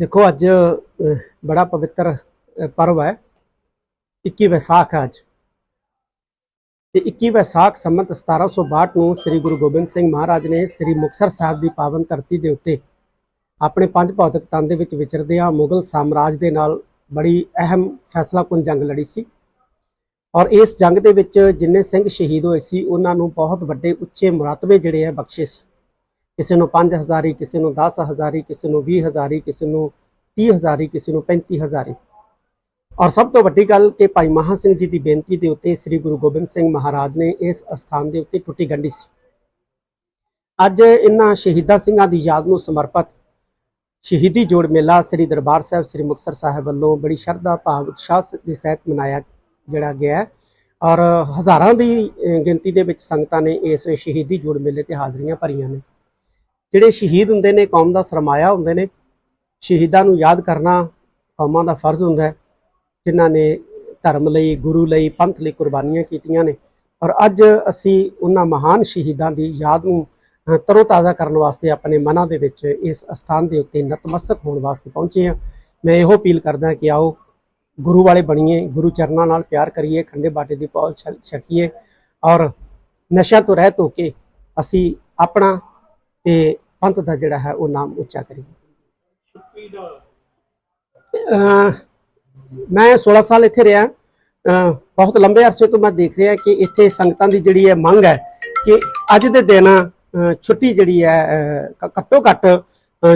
ਦੇਖੋ ਅੱਜ ਬੜਾ ਪਵਿੱਤਰ ਅਹ, ਪਰਵ ਹੈ। 21 ਵਿਸਾਖ ਹੈ ਅੱਜ। ਤੇ 21 ਵਿਸਾਖ ਸੰਮਤ 1762 ਨੂੰ ਸ੍ਰੀ ਗੁਰੂ ਗੋਬਿੰਦ ਸਿੰਘ ਮਹਾਰਾਜ ਨੇ ਸ੍ਰੀ ਮੁਕਤਸਰ ਸਾਹਿਬ ਦੀ ਪਾਵਨ ਧਰਤੀ ਦੇ ਉੱਤੇ ਆਪਣੇ ਪੰਜ ਭੌਤਿਕ ਤਨ ਦੇ ਵਿੱਚ ਵਿਚਰਦਿਆਂ ਮੁਗਲ ਸਾਮਰਾਜ ਦੇ ਨਾਲ ਬੜੀ ਅਹਿਮ ਫੈਸਲਾਕੁਨ ਜੰਗ ਲੜੀ ਸੀ। ਔਰ ਇਸ ਜੰਗ ਦੇ ਵਿੱਚ ਜਿੰਨੇ ਸਿੰਘ ਸ਼ਹੀਦ ਹੋਏ ਸੀ ਉਹਨਾਂ ਨੂੰ ਬਹੁਤ ਵੱਡੇ ਉੱਚੇ ਮੁਰਾਤਬੇ ਜਿਹੜੇ ਆ ਬਖਸ਼ੇ ਸੀ। ਕਿਸੇ ਨੂੰ 5000 ਕਿਸੇ ਨੂੰ 10000 ਕਿਸੇ ਨੂੰ 20000 ਕਿਸੇ ਨੂੰ 30000 ਕਿਸੇ ਨੂੰ 35000 ਔਰ ਸਭ ਤੋਂ ਵੱਡੀ ਗੱਲ ਕਿ ਭਾਈ ਮਹਾ ਸਿੰਘ ਜੀ ਦੀ ਬੇਨਤੀ ਦੇ ਉੱਤੇ ਸ੍ਰੀ ਗੁਰੂ ਗੋਬਿੰਦ ਸਿੰਘ ਮਹਾਰਾਜ ਨੇ ਇਸ ਅਸਥਾਨ ਦੇ ਉੱਤੇ ਟੁੱਟੀ ਗੰਢੀ ਸੀ। ਅੱਜ ਇਹਨਾਂ ਸ਼ਹੀਦਾਂ ਸਿੰਘਾਂ ਦੀ ਯਾਦ ਨੂੰ ਸਮਰਪਿਤ ਸ਼ਹੀਦੀ ਜੋੜ ਮੇਲਾ ਸ੍ਰੀ ਦਰਬਾਰ ਸਾਹਿਬ, ਸ੍ਰੀ ਮੁਕਤਸਰ ਸਾਹਿਬ ਵੱਲੋਂ ਬੜੀ ਸ਼ਰਧਾ, ਭਾਵ, ਉਤਸ਼ਾਹ ਦੇ ਸਹਿਤ ਮਨਾਇਆ ਜਿਹੜਾ ਗਿਆ ਹੈ। ਔਰ ਹਜ਼ਾਰਾਂ ਦੀ ਗਿਣਤੀ ਦੇ ਵਿੱਚ ਸੰਗਤਾਂ ਨੇ ਇਸ ਸ਼ਹੀਦੀ ਜੋੜ ਮੇਲੇ ਤੇ ਹਾਜ਼ਰੀਆਂ ਭਰੀਆਂ ਨੇ। ਜਿਹੜੇ ਸ਼ਹੀਦ ਹੁੰਦੇ ਨੇ, ਕੌਮ ਦਾ ਸਰਮਾਇਆ ਹੁੰਦੇ ਨੇ, ਸ਼ਹੀਦਾਂ ਨੂੰ ਯਾਦ ਕਰਨਾ ਕੌਮਾਂ ਦਾ ਫਰਜ਼ ਹੁੰਦਾ ਹੈ, ਜਿਨ੍ਹਾਂ ਨੇ ਧਰਮ ਲਈ, ਗੁਰੂ ਲਈ, ਪੰਥ ਲਈ ਕੁਰਬਾਨੀਆਂ ਕੀਤੀਆਂ ਨੇ। ਔਰ ਅੱਜ ਅਸੀਂ ਉਹਨਾਂ ਮਹਾਨ ਸ਼ਹੀਦਾਂ ਦੀ ਯਾਦ ਨੂੰ ਤਰੋਤਾਜ਼ਾ ਕਰਨ ਵਾਸਤੇ ਆਪਣੇ ਮਨਾਂ ਦੇ ਵਿੱਚ ਇਸ ਅਸਥਾਨ ਦੇ ਉੱਤੇ ਨਤਮਸਤਕ ਹੋਣ ਵਾਸਤੇ ਪਹੁੰਚੇ ਹਾਂ। ਮੈਂ ਇਹੋ ਅਪੀਲ ਕਰਦਾ ਕਿ ਆਓ, ਗੁਰੂ ਵਾਲੇ ਬਣੀਏ, ਗੁਰੂ ਚਰਨਾਂ ਨਾਲ ਪਿਆਰ ਕਰੀਏ, ਖੰਡੇ ਬਾਟੇ ਦੀ ਪੌਲ ਛ- ਛਕੀਏ ਔਰ ਨਸ਼ਿਆਂ ਤੋਂ ਰਹਿਤ ਹੋ ਕੇ ਅਸੀਂ ਆਪਣਾ ਤੇ ਪੰਥ ਦਾ ਜਿਹੜਾ ਹੈ ਉਹ ਨਾਮ ਉੱਚਾ ਕਰੀਏ। ਮੈਂ 16 ਸਾਲ ਇੱਥੇ ਰਿਹਾ। ਬਹੁਤ ਲੰਬੇ ਅਰਸੇ ਤੋਂ ਮੈਂ ਦੇਖ ਰਿਹਾ ਕਿ ਇੱਥੇ ਸੰਗਤਾਂ ਦੀ ਜਿਹੜੀ ਹੈ ਮੰਗ ਹੈ ਕਿ ਅੱਜ ਦੇ ਦਿਨ ਛੁੱਟੀ ਜਿਹੜੀ ਹੈ ਘੱਟੋ ਘੱਟ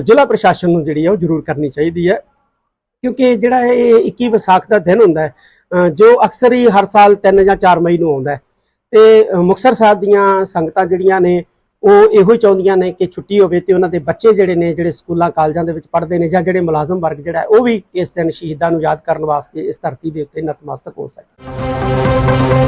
ਜ਼ਿਲ੍ਹਾ ਪ੍ਰਸ਼ਾਸਨ ਨੂੰ ਜਿਹੜੀ ਹੈ ਉਹ ਜ਼ਰੂਰ ਕਰਨੀ ਚਾਹੀਦੀ ਹੈ। ਕਿਉਂਕਿ ਜਿਹੜਾ ਇਹ 21 ਵਿਸਾਖ ਦਾ ਦਿਨ ਹੁੰਦਾ ਹੈ ਜੋ ਅਕਸਰ ਹੀ ਹਰ ਸਾਲ 3 ਜਾਂ 4 ਮਈ ਨੂੰ ਆਉਂਦਾ ਹੈ। ਤੇ ਅਹ ਮੁਕਤਸਰ ਸਾਹਿਬ ਦੀਆਂ ਸੰਗਤਾਂ ਜਿਹੜੀਆਂ ਨੇ ਉਹ ਇਹੋ ਹੀ ਚਾਹੁੰਦੀਆਂ ਨੇ ਕਿ ਛੁੱਟੀ ਹੋਵੇ ਤੇ ਉਹਨਾਂ ਦੇ ਬੱਚੇ ਜਿਹੜੇ ਨੇ, ਜਿਹੜੇ ਸਕੂਲਾਂ, ਕਾਲਜਾਂ ਦੇ ਵਿੱਚ ਪੜ੍ਹਦੇ ਨੇ ਜਾਂ ਜਿਹੜੇ ਮੁਲਾਜ਼ਮ ਵਰਗ ਜਿਹੜਾ ਉਹ ਵੀ ਇਸ ਦਿਨ ਸ਼ਹੀਦਾਂ ਨੂੰ ਯਾਦ ਕਰਨ ਵਾਸਤੇ ਇਸ ਧਰਤੀ ਦੇ ਉੱਤੇ ਨਤਮਸਤਕ ਹੋ ਸਕੇ।